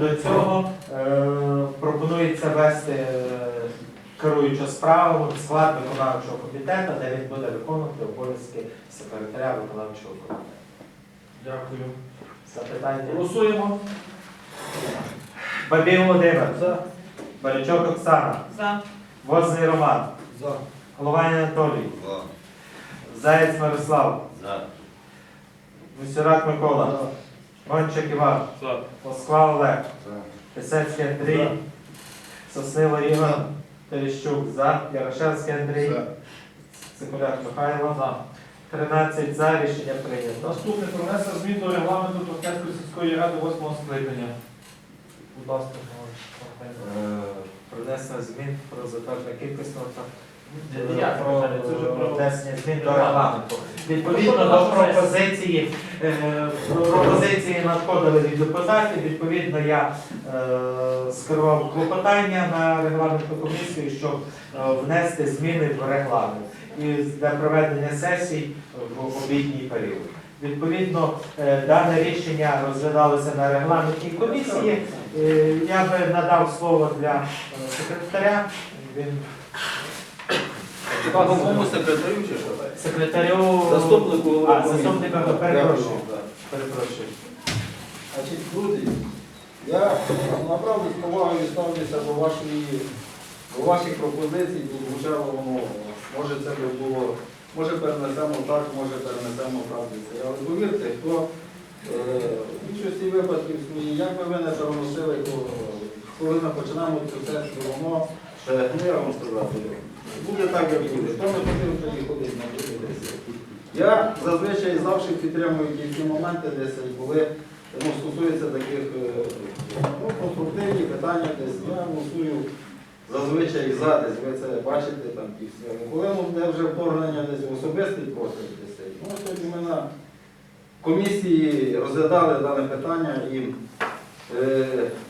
До цього е, пропонується вести е, керуючого справами в склад виконавчого комітету, де він буде виконувати обов'язки секретаря виконавчого комітету. Дякую. Запитання. Голосуємо. Бабій Володимир, За. Барячок Оксана, За. Возний Роман, За. Головань Анатолій, За. Заєць Мирослав, За. Мусюрак Микола, Гончик Іван, Москва Олег. Писецький Андрій, Соснило Ігор, Терещук за, Ярошевський Андрій, Цикуляк Михайло. За. 13 за, рішення прийнято. Наступне про внесення змін до регламенту Торканської сільської ради 8 скликання. Будь ласка. Е, змін про затвердження кількісного та Про це вже про внесення змін до регламенту. Відповідно до пропозиції, е, пропозиції надходили від депутатів. Відповідно, я е, скерував клопотання на регламентну комісію, щоб е, внести зміни в регламент і для проведення сесій в обідній період. Відповідно, е, дане рішення розглядалося на регламентній комісії. Е, Я би надав слово для е, секретаря. Він Головному секретарю чи що? секретарю Заступнику А, заступника, перепрошую. Перепрошую. Значить, друзі, я направду з повагою ставлюся до вашої, до ваших пропозицій, бо звучало воно, може це би було, може перенесемо так, може перенесемо так. Але повірте, хто е, в більшості випадків свої, як би ви не переносили, то коли ми починаємо цю сесію, воно, е, ну я вам сказати, буде так, як буде. Хто не хотів, тоді ходить на десь. Я зазвичай завжди підтримую ті моменти, десь коли ну, стосується таких е, ну, конструктивних питань, десь я голосую зазвичай за, десь ви це бачите там ті всі. Коли ну, де вже вторгнення десь в особистий простір десь, ну сьогодні ми на комісії розглядали дане питання і е,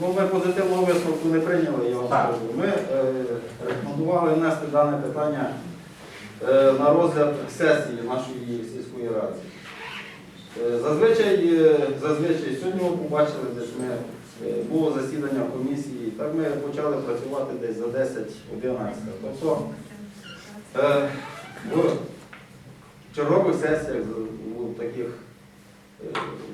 ну, ми позитивного висновку не прийняли, я вам скажу. Ми е, рекомендували внести дане питання е, на розгляд сесії нашої сільської ради. Е, Зазвичай, е, зазвичай сьогодні ви побачили, десь ми е, було засідання комісії, так ми почали працювати десь за 10-11. Тобто в чергових сесіях, у таких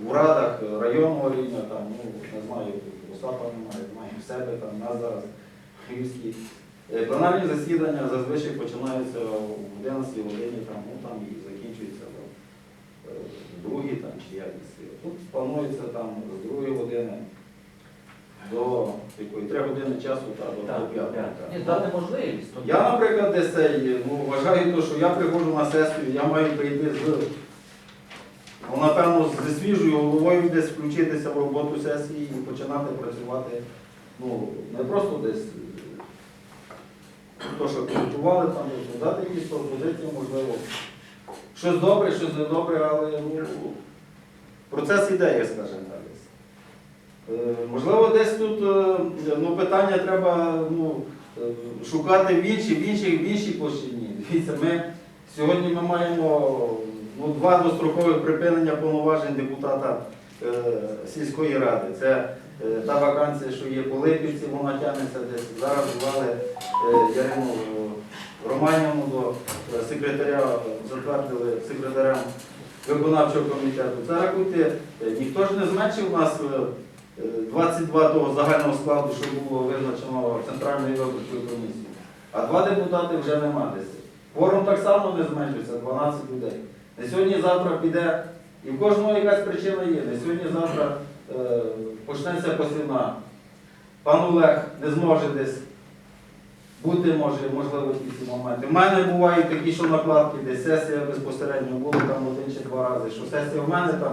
в радах районного рівня, там, ну, не знаю, Остапа немає, маємо в себе, там, нас зараз Львівський. Е, Пленарні засідання зазвичай починаються в 11 годині, там, ну, там і закінчуються е, в другій там, чи якось. Тут планується там з другої години до такої 3 години часу та до, до Так, п'ятої. так. так. Ні, дати можливість. Я, наприклад, десь цей, ну, вважаю, то, що я приходжу на сесію, я маю прийти з, ну, напевно, зі свіжою головою десь включитися в роботу сесії і починати працювати. Ну, не просто десь то, що підготували там, ну, якісь пропозиції, можливо. Щось добре, щось недобре, але ну, процес ідеї, скажімо так. Е, Можливо, десь тут е, ну, питання треба ну, е, шукати в іншій, в іншій, в іншій площині. Дивіться, ми сьогодні ми маємо ну, два дострокових припинення повноважень депутата е, сільської ради. Це та вакансія, що є по Липівці, вона тягнеться десь. Зараз звали е, Ярину е, Романівну до е, секретаря, затвердили секретарем виконавчого комітету. Це рахуйте, е, ніхто ж не зменшив у нас. е, Е, 22 того загального складу, що було визначено Центральною виборчою комісією. А два депутати вже нема десь. Форум так само не зменшився, 12 людей. Не сьогодні-завтра піде, і в кожного якась причина є. Не сьогодні-завтра е, почнеться посівна. Пан Олег не зможе десь бути, може, можливо, ті ці моменти. У мене бувають такі, що накладки, десь сесія безпосередньо була там один чи два рази, що сесія в мене там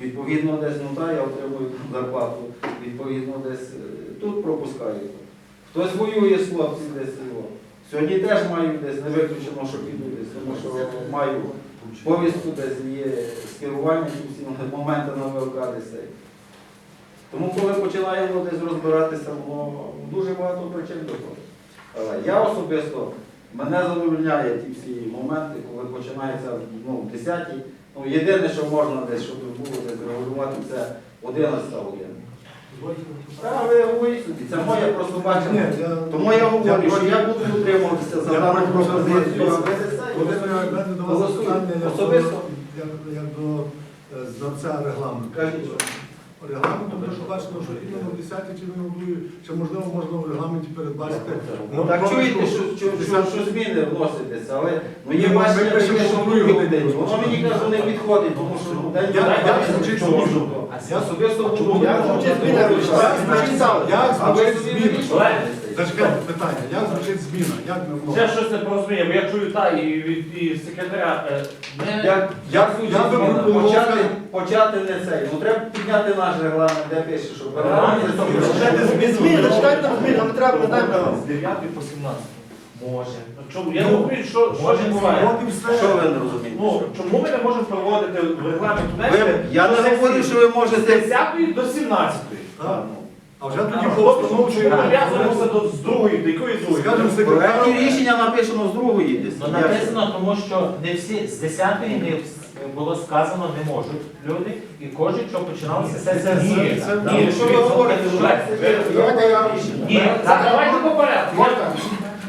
Відповідно, десь ну та я отримую зарплату, відповідно, десь е, тут пропускаю. Хтось воює з хлопців десь його. Сьогодні теж маю десь, не виключено, що піду десь, тому що маю повістку десь є скерування всі моменти на ВЛК. Тому коли починаємо десь розбиратися, воно дуже багато причин до того. Але я особисто мене задовольняє ті всі моменти, коли починається ну, в 10 Ну, єдине, що можна десь, щоб було десь регулювати, це 11 година. Та ви говоріть собі, це моє просто бачення. Тому я говорю, що я буду утримуватися за дану пропозицію. голосуйте. Особисто. як, як до е, знавця регламенту. Що. Тому що бачимо, що і в 10 чи не годує, чи можливо можна в регламенті передбачити. Ну так чуєте, що, що, що, що зміни вноситися, але ну, Ну, ми пишемо, що що ви годині. годині. Воно мені кажу не підходить, тому що ну, день Я- я- я день- звучить зміну. Я особисто буду. я звучить зміна? Я звучить- як А ви звучить собі зміна? вирішуєте. Зачекайте питання, як звучить зміна? Як ми Ще вносимо? щось не порозуміє, бо я чую та і від і секретаря. е, Ми Як, як звучить я би зміна? пропонував- почати, почати не цей. Ну треба підняти наш регламент, де пише, що регламент це чекайте на зміни, не треба, не дай з 9 по 17. Може. Чому? Я не розумію, що, що відбувається. От і все. Що ви не розумієте? Ну, чому ми не можемо проводити в регламент Ви, я не говорю, що ви можете. з 10 до 17. Так. А вже тоді по що установчої прив'язуємося до з другої, до якої другої? Скажемо, В проекті рішення написано з другої десь. Ну, написано, тому що не всі з 10-ї не вс- було сказано не можуть люди, і кожен, що починалася сесія з Ні, зміни. ні, що ви говорите? Давайте я Ні, Так, давайте по порядку.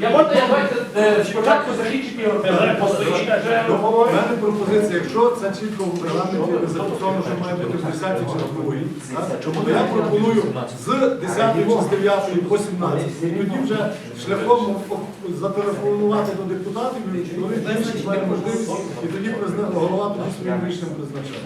Я можна, я давайте е, спочатку закінчити вже У мене пропозиція, якщо це чітко в регламенті не зафіксовано, що має бути в 10 чи на другій, то я пропоную з 10 чи з 9 по 17. І тоді вже шляхом зателефонувати до депутатів, і вони більшість має можливість, і тоді призна- голова тоді своїм рішенням призначає.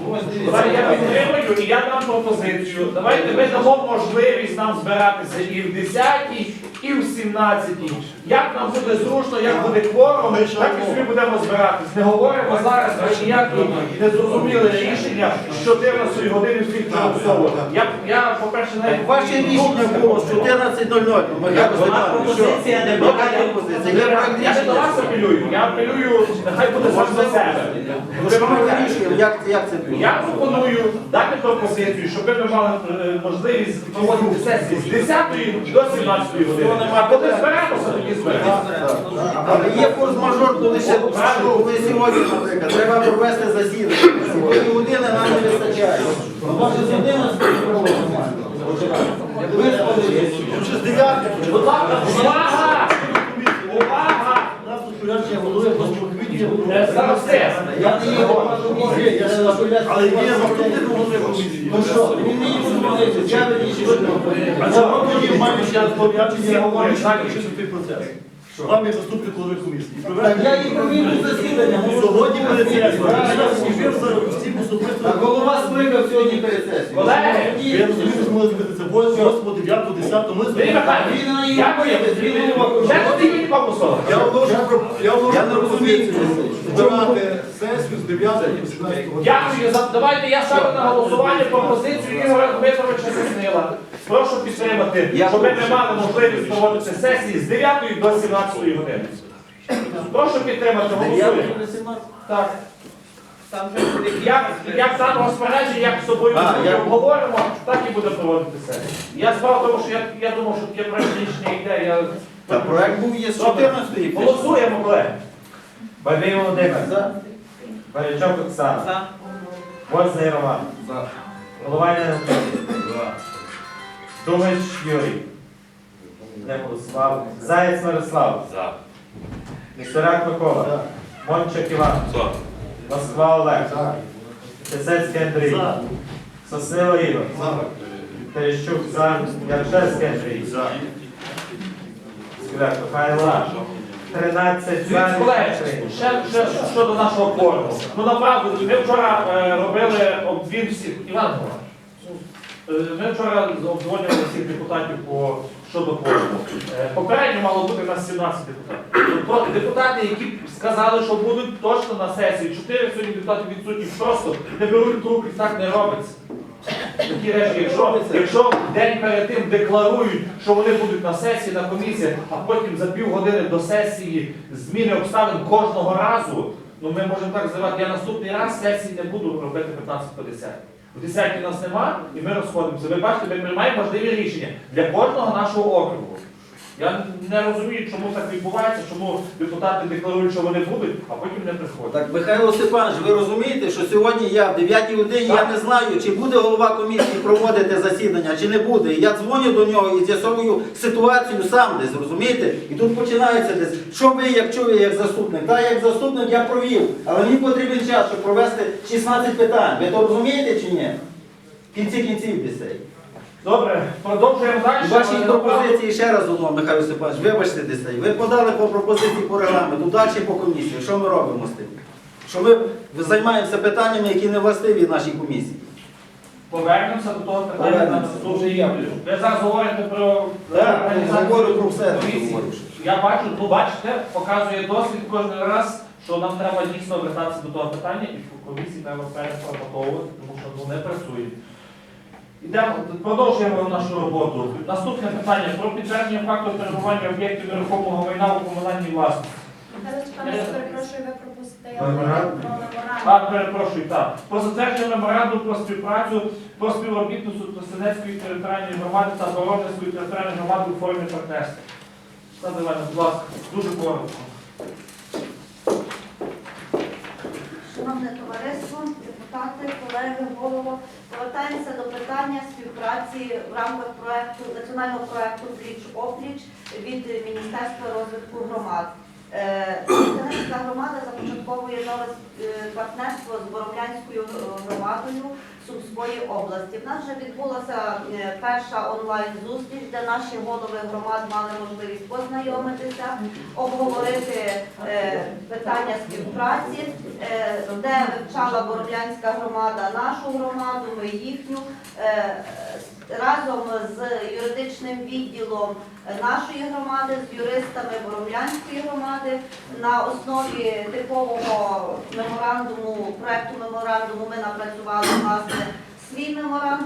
Давай я підтримую і я дам пропозицію. Давайте ми дамо можливість нам збиратися і в 10-й, і в 17-й. Як нам буде зручно, як буде кворум, так і собі будемо збиратись. Не говоримо зараз про ніякі незрозуміле рішення з 14 години всіх примусово. Я, я, по-перше, навіть... Ваше рішення було з 14.00. Ми Вона не пропозиція не Яка пропозиція? Є проект Я не до вас апелюю, я апелюю, нехай буде сам за себе. Що ми вирішуємо? Як, як це буде? Я пропоную дати пропозицію, щоб ми мали е, можливість проводити сесії з 10 до 17 години. А коли зберемося, тоді зберемося. Але є форс-мажор, коли ще коли сьогодні, наприклад, треба провести засідання. Сьогодні години нам не вистачає. Ну, Може з 11 проводимо. Вже з 9 Будь ласка, увага! Увага! нас тут голови. Я не є комісії, я не розповідаю. Але він заступник голови комісії. Ну що, він не є комісії, я вирішую. А чому тоді має ще раз порядчення, я говорю, що цей процес? Вам є заступник голови комісії. Так я і провів засідання. ну, Сьогодні сесія. Правильно. І ви за- всім особисто. А голова скликав сьогодні перед сесією. Колеги, Ви розумієте, що можна зробити це 8, 9, 10, ми Він на її дякую. Мені погусова. Я вношу про- я вношу Я не розумію. збирати сесію з 9 до 18 години. Дякую. За- Давайте я ставлю на голосування пропозицію Ігоря Дмитровича Сеснила. Прошу підтримати, Я щоб ми мали можливість проводити сесії з 9 до 17 години. Прошу підтримати, голосуємо. Так. Як, як там розпорядження, як з собою А, ми я- обговоримо, так і буде проводити сесію. Я справа в тому, що я, я думав, що таке проект рішення йде. Я... Та проект був є 14-ї. Голосуємо, колеги. Бабій Володимир, За. Барячок Оксана, Возний Роман, Головань Анатолій, Думач Юрій, не голосував, Заєць Мирослав, Місторак Микола, Мончик Іван, Москва Олег, Тисецький Андрій, Соснило Ігор, Терещук за, Яршевський Андрій, Скляк Михайло, 13 за, Колеги, ще, ще щодо нашого форуму. Ну направду, ми вчора е, робили обдзвін всіх. Іван Миколаївич, е, ми вчора обдзвонювали всіх депутатів по щодо форуму. Е, попередньо мало бути у нас 17 депутатів. Тобто депутати, які сказали, що будуть точно на сесії, 4 сьогодні депутати відсутні, просто не беруть трубки, так не робиться. Такі речі, якщо, якщо день перед тим декларують, що вони будуть на сесії, на комісіях, а потім за півгодини до сесії зміни обставин кожного разу, ну ми можемо так зривати. Я наступний раз сесії не буду робити 15 по 10. В 10 нас нема, і ми розходимося. Ви бачите, ми приймаємо важливі рішення для кожного нашого округу. Я не розумію, чому так відбувається, чому депутати декларують, що вони будуть, а потім не приходять. Так, Михайло Степанович, ви розумієте, що сьогодні я в 9 годині я не знаю, чи буде голова комісії проводити засідання, чи не буде. І Я дзвоню до нього і з'ясовую ситуацію сам десь, розумієте? І тут починається десь, що ви як чує, як заступник. Та як заступник я провів, але мені потрібен час, щоб провести 16 питань. Ви то розумієте чи ні? В кінці кінців десь. Добре, продовжуємо далі. Ваші пропозиції ще раз одно, Михайло Степанович, вибачте десь. Ви подали по пропозиції по регламенту, далі по комісії. Що ми робимо з тим? Що ми займаємося питаннями, які не властиві нашій комісії. Повернемося до того питання на Повернемося. наступний рік. Ви зараз говорите про Так, організацію говорю про все, комісії. говорю. Я бачу, ну бачите, показує досвід кожен раз, що нам треба дійсно вертатися до того питання, і в комісії треба переформатовувати, тому що ну, не працює. Ідемо, продовжуємо нашу роботу. Наступне питання про підтвердження факту перебування об'єктів нерухомого майна у комунальній власності. Перепрошую, ви пропустили про меморандум. А, перепрошую, так. Про затвердження меморандуму про співпрацю про співробітництво Тростянецької територіальної громади та Воронезької територіальної громади у формі партнерства. Олександр Іванович, будь ласка, дуже коротко. Шановне товариство, депутати, колеги, голово, повертаємося до питання співпраці в рамках проекту національного проекту Пліч опліч від Міністерства розвитку громад. Е, громада започатковує нове е, партнерство з Боромлянською е, громадою Сумської області. В нас вже відбулася перша онлайн-зустріч, де наші голови громад мали можливість познайомитися, обговорити питання співпраці, е, де вивчала Боровлянська громада нашу громаду, ми їхню. Е, Разом з юридичним відділом нашої громади, з юристами Боромлянської громади на основі типового меморандуму, проекту меморандуму ми напрацювали власне свій меморандум.